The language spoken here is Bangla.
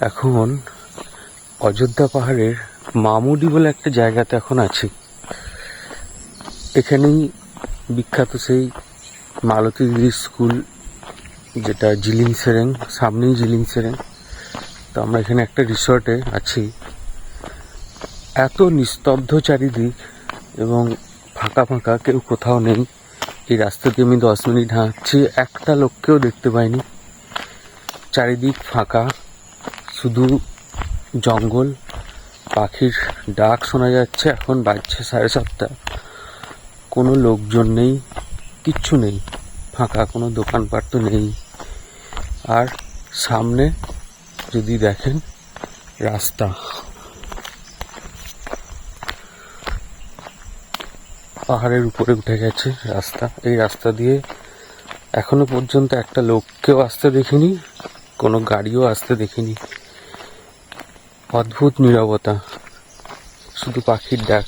এখন অযোধ্যা পাহাড়ের মামুডি বলে একটা জায়গাতে এখন আছি। এখানেই বিখ্যাত সেই মালতী দিদির স্কুল, যেটা জিলিং সেরেং, সামনেই জিলিং সেরেং। তো আমরা এখানে একটা রিসর্টে আছি। এত নিস্তব্ধ চারিদিক এবং ফাঁকা ফাঁকা, কেউ কোথাও নেই। এই রাস্তা দিয়ে আমি দশ মিনিট হাঁটছি, একটা লোককেও দেখতে পাইনি। চারিদিক ফাঁকা। শুধু জঙ্গল, পাখির ডাক শোনা যাচ্ছে, এখন বাজছে সাড়ে সাতটা। কোনো লোকজন নেই, কিচ্ছু নেই, ফাঁকা, কোনো দোকানপাট তো নেই। আর সামনে যদি দেখেন, রাস্তা। পাহাড়ের উপরে উঠে গেছে রাস্তা। এই রাস্তা দিয়ে এখনও পর্যন্ত একটা লোককেও আসতে দেখিনি, কোনো গাড়িও আসতে দেখিনি। অদ্ভুত নিরবতা। শুধু পাখির ডাক।